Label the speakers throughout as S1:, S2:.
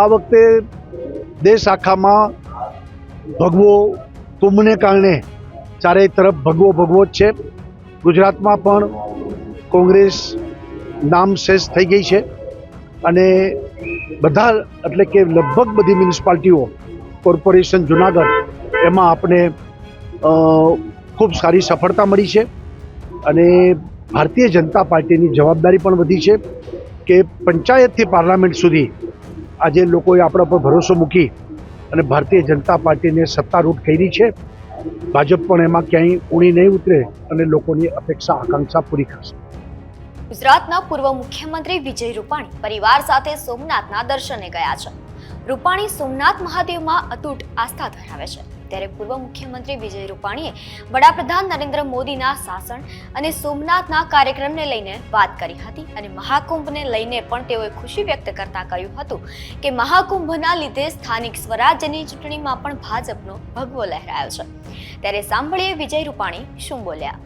S1: આ વખતે દેશ આખામાં ભગવો કુંભને કારણે ચારેય તરફ ભગવો ભગવો જ છે. ગુજરાતમાં પણ કોંગ્રેસ નામ શેષ થઈ ગઈ છે અને બધા, એટલે કે લગભગ બધી મ્યુનિસિપાલિટીઓ, કોર્પોરેશન જુનાગઢ, એમાં આપણે ખૂબ સારી સફળતા મળી છે અને ભારતીય જનતા પાર્ટીની જવાબદારી પણ વધી છે કે પંચાયતથી પાર્લામેન્ટ સુધી આજે લોકોએ આપણા પર ભરોસો મૂકી અને ભારતીય જનતા પાર્ટીને સત્તારૂઢ કરી છે. ભાજપ પણ એમાં ક્યાંય ઊણી નહીં ઉતરે અને લોકોની અપેક્ષા, આકાંક્ષા પૂરી કરશે.
S2: ગુજરાતના પૂર્વ મુખ્યમંત્રી વિજય રૂપાણી પરિવાર સાથે સોમનાથના દર્શને ગયા છે. રૂપાણી સોમનાથ મહાદેવમાં અતૂટ આસ્થા ધરાવે છે. ત્યારે પૂર્વ મુખ્યમંત્રી વિજય રૂપાણીએ વડાપ્રધાન નરેન્દ્ર મોદીના શાસન અને સોમનાથના કાર્યક્રમને લઈને વાત કરી હતી અને મહાકુંભને લઈને પણ તેઓએ ખુશી વ્યક્ત કરતા કહ્યું હતું કે મહાકુંભના લીધે સ્થાનિક સ્વરાજ્યની ચૂંટણીમાં પણ ભાજપનો ભગવો લહેરાયો છે. ત્યારે સાંભળીએ વિજય રૂપાણી શું બોલ્યા.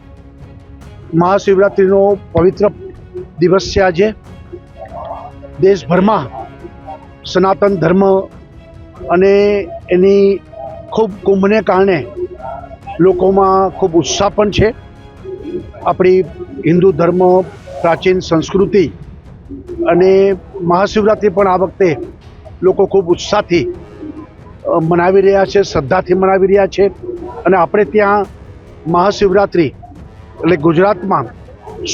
S1: મહાશિવરાત્રિનો પવિત્ર દિવસ છે આજે. દેશભરમાં સનાતન ધર્મ અને એની ખૂબ કુંભને કારણે લોકોમાં ખૂબ ઉત્સાહ પણ છે. આપણી હિન્દુ ધર્મ, પ્રાચીન સંસ્કૃતિ અને મહાશિવરાત્રિ પણ આ વખતે લોકો ખૂબ ઉત્સાહથી મનાવી રહ્યા છે, શ્રદ્ધાથી મનાવી રહ્યા છે. અને આપણે ત્યાં મહાશિવરાત્રિ એટલે ગુજરાતમાં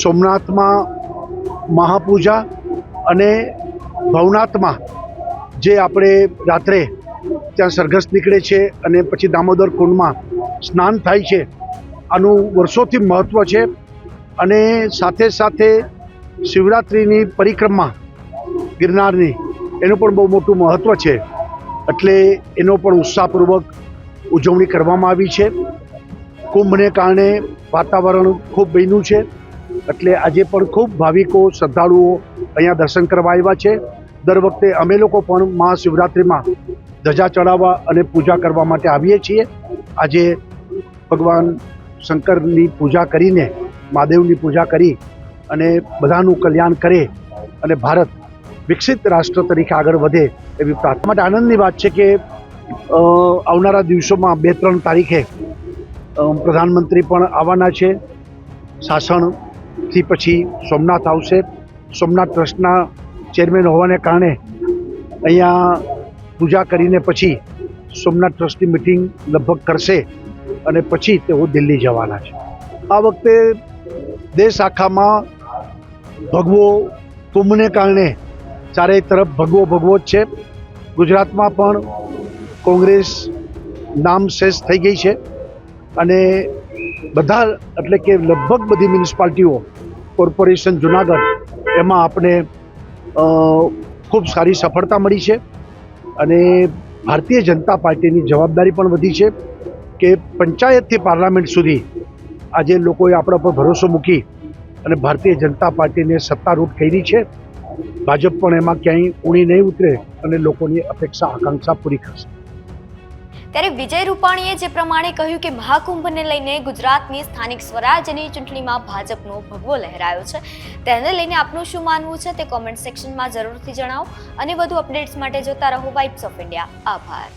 S1: સોમનાથમાં મહાપૂજા અને ભવનાથમાં જે આપણે રાત્રે ત્યાં સરઘસ નીકળે છે અને પછી દામોદર કુંડમાં સ્નાન થાય છે. આનું વર્ષોથી મહત્ત્વ છે અને સાથે સાથે શિવરાત્રિની પરિક્રમા ગિરનારની, એનું પણ બહુ મોટું મહત્ત્વ છે. એટલે એનો પણ ઉત્સાહપૂર્વક ઉજવણી કરવામાં આવી છે. કુંભને કારણે વાતાવરણ ખૂબ બન્યું છે. એટલે આજે પણ ખૂબ ભાવિકો, શ્રદ્ધાળુઓ અહીંયા દર્શન કરવા આવ્યા છે. દર વખતે અમે લોકો પણ મહાશિવરાત્રિમાં ધજા ચડાવવા અને પૂજા કરવા માટે આવીએ છીએ. આજે ભગવાન શંકરની પૂજા કરીને, મહાદેવની પૂજા કરી અને બધાનું કલ્યાણ કરે અને ભારત વિકસિત રાષ્ટ્ર તરીકે આગળ વધે એવી પ્રાર્થના. માટે આનંદની વાત છે કે આવનારા દિવસોમાં બે ત્રણ તારીખે પ્રધાનમંત્રી પણ આવવાના છે. સાસણથી પછી સોમનાથ આવશે. સોમનાથ ટ્રસ્ટના ચેરમેન હોવાને કારણે અહીંયા પૂજા કરીને પછી સોમનાથ ટ્રસ્ટની મિટિંગ લગભગ કરશે અને પછી તેઓ દિલ્હી જવાના છે. આ વખતે દેશ આખામાં ભગવો કુંભને કારણે ચારેય તરફ ભગવો ભગવો જ છે. ગુજરાતમાં પણ કોંગ્રેસ નામ શેષ થઈ ગઈ છે અને બધા, એટલે કે લગભગ બધી મ્યુનિસિપાલિટીઓ, કોર્પોરેશન જુનાગઢ, એમાં આપણે ખૂબ સારી સફળતા મળી છે. અને ભારતીય જનતા પાર્ટીની જવાબદારી પણ વધી છે કે પંચાયતથી પાર્લામેન્ટ સુધી આજે લોકોએ આપણા પર ભરોસો મૂકી અને ભારતીય જનતા પાર્ટીને સત્તારૂઢ કરી છે. ભાજપ પણ એમાં ક્યાંય ઊણી નહીં ઉતરે અને લોકોની અપેક્ષા, આકાંક્ષા પૂરી કરશે.
S2: ત્યારે વિજય રૂપાણીએ જે પ્રમાણે કહ્યું કે મહાકુંભને લઈને ગુજરાતની સ્થાનિક સ્વરાજ્યની ચૂંટણીમાં ભાજપનો ભગવો લહેરાયો છે. તેને લઈને આપનું શું માનવું છે તે કોમેન્ટ સેક્શનમાં જરૂરથી જણાવો. અને વધુ અપડેટ્સ માટે જોતા રહો વાઇબ્સ ઓફ ઇન્ડિયા આભાર.